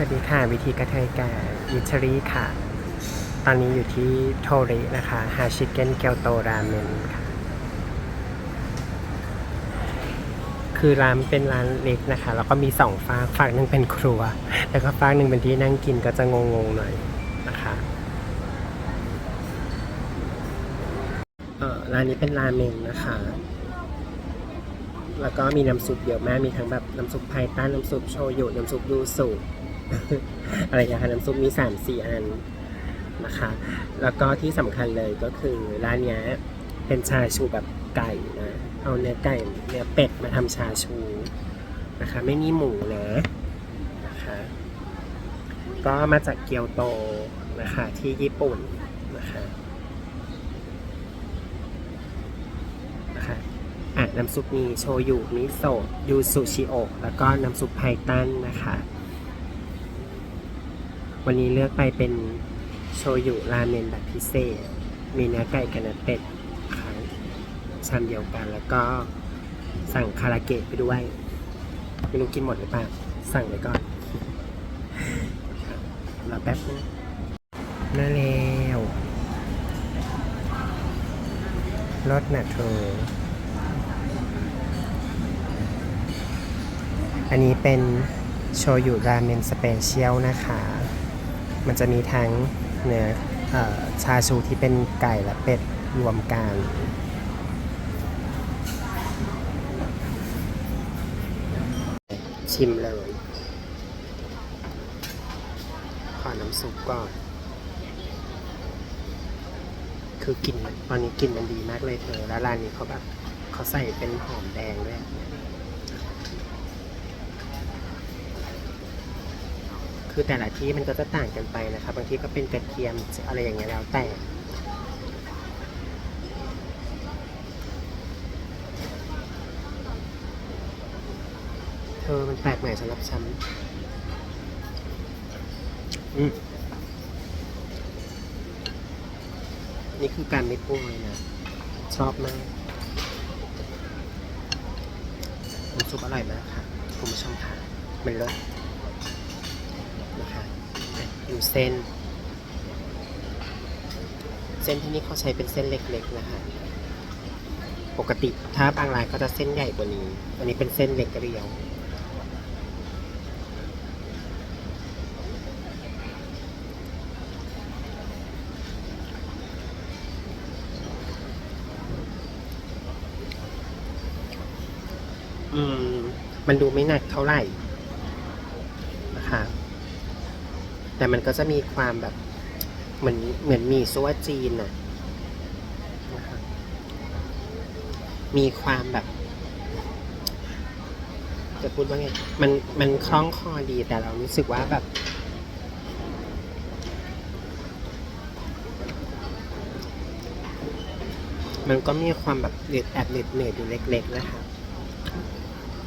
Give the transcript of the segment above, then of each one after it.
สวัสดีค่ะ วิธีกระเทยแก่ยิชรีค่ะ ตอนนี้อยู่ที่โทรินะคะฮาชิเกนเกียวโตราเมนค่ะ คือร้านเป็นร้านเล็กนะคะ แล้วก็มีสองฝากฝากหนึ่งเป็นครัว แล้วก็ฝากหนึ่งเป็นที่นั่งกินก็จะงงๆหน่อยนะคะเออร้านนี้เป็นราเมงนะคะ แล้วก็มีน้ำซุปเยอะมาก มีทั้งแบบน้ำซุปไพต้าน้ำซุปโชยุ น้ำซุปยูสุ อะไรอย่างเงี้ยค่ะน้ำซุปมีสามสี่อันนะคะ แล้วก็ที่สำคัญเลยก็คือร้านเนี้ยเป็นชาชูแบบไก่นะ เอาเนื้อไก่เนื้อเป็ดมาทำชาชูนะคะ ไม่มีหมูนะนะคะ ก็มาจากเกียวโตนะคะที่ญี่ปุ่นนะคะนะคะอะน้ำซุปมีโชยุมิโซะยูสุชิโอะแล้วก็น้ำซุปไพตันนะคะ วันนี้เลือกไปเป็นโชยุราเมนแบบพิเศษ มีเนื้อไก่กับเนื้อเป็ดค่ะชามเดียวกัน แล้วก็สั่งคาราเกะไปด้วย ไม่รู้กินหมดหรือเปล่า สั่งไว้ก่อนรอแป๊บนึงมาแล้วรสน่ะเธอ อันนี้เป็นโชยุราเมนสเปเชียลนะคะ มันจะมีทั้งเนื้ออชาชูที่เป็นไก่และเป็ดรวมกันชิมเลย ขอน้ำซุปก่อน คือกลิ่นมันตอนนี้กลิ่นมันดีมากเลยเธอ แล้วร้านนี้เขาแบบเขาใส่เป็นหอมแดงด้วย คือแต่ละที่มันก็จะต่างกันไปนะครับ บางที่ก็เป็นกระเทียมอะไรอย่างเงี้ยแล้วแต่เธอมันแปลกใหม่สำหรับฉันอืมนี่คือการไม่ปรุงเลยนะ ชอบมากน้ำซุปอร่อยมากค่ะ คุณผู้ชมค่ะ มันเลิศ นะคะดูเส้น เส้นที่นี่เขาใช้เป็นเส้นเล็กๆนะคะ ปกติถ้าบางรานก็จะเส้นใหญ่กว่านี้ อันนี้เป็นเส้นเล็กเรียวมันดูไม่หนักเท่าไหร่นะคะ แต่มันก็จะมีความแบบเหมือนเหมือนมีซัวจีนน่ะมีความแบบ จะพูดว่าไง มันมันคล่องคอดีแต่เรารู้สึกว่าแบบมันก็มีความแบบเด็ดแอบเด็ดเหนดอยู่เล็ก ๆ นะคะ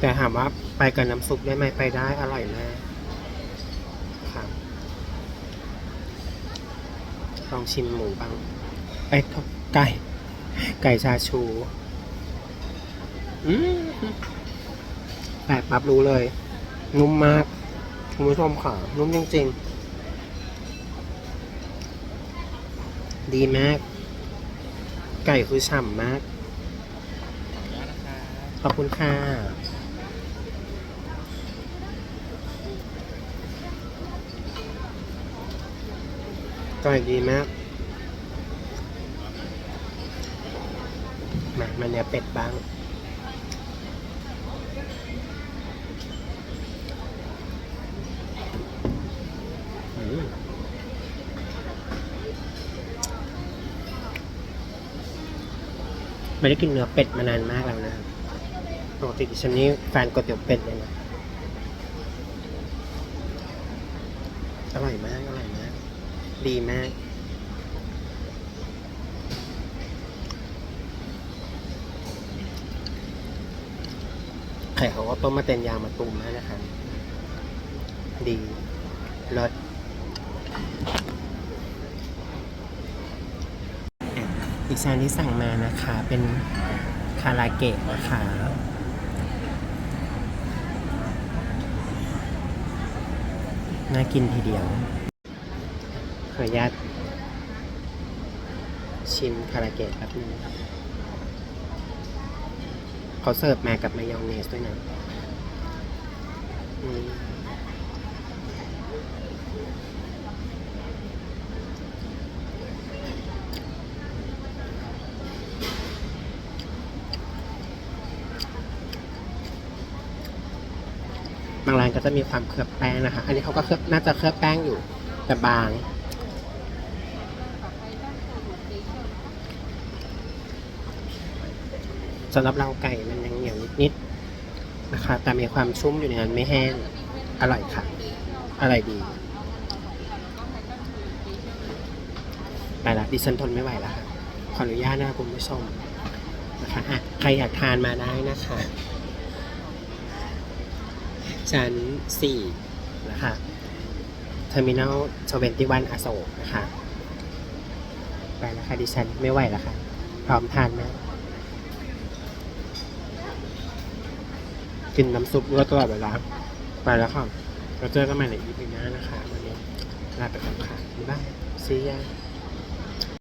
แต่ถามว่าไปกับน้ำซุปได้ไหมไปได้อร่อยมากครับ ลองชิมหมูบ้างไอ้ยโทษไก่ ไก่ชาชูอืมแปลกปั๊บรู้เลย นุ่มมากคุณผู้ชมค่ะ นุ่มจริงๆ ดีมาก ไก่คือฉ่ำมาก ขอบคุณค่ะ ไก่ดีมาก มามาเนื้อเป็ดบ้าง ไม่ได้กินเนื้อเป็ดมานานมากแล้วนะปกติดิฉันนี่แฟนก๋วยเตี๋ยวเป็ดเลยนะอร่อยมากอร่อยมาก ดีมาก ไข่เขาก็ต้มมาเต็นยางมาตุ่มให้นะคะ ดีรสอีกชานที่สั่งมานะคะ เป็นคาราเกะนะคะน่ากินทีเดียว ขออนุญาตชิมคาราเกะแป๊บนึงเขาเสิร์ฟมากับมายองเนสด้วยนะอืมบางร้านก็จะมีความเคลือบแป้งนะคะ อันนี้เขาก็เคลือบน่าจะเคลือบแป้งอยู่แต่บาง สำหรับเราไก่มันยังเหนียวนิดๆนะคะแต่มีความชุ่มอยู่ในนั้นไม่แห้งอร่อยค่ะอร่อยดีไปละดิฉันทนไม่ไหวแล้วค่ะขออนุญาตนะคุณผู้ชมนะคะอะใครอยากทานมาได้นะคะชั้น4นะคะ Terminal 21อโศกนะคะ ไปแล้วค่ะดิฉันไม่ไหวแล้วค่ะ พร้อมทานนะ กินน้ำซุปด้วยตลอดเวลา ไปแล้วค่ะ เราเจอกันใหม่ในอีพีหน้านะคะ วันนี้ลาไปก่อนค่ะบ๊ายบายซียา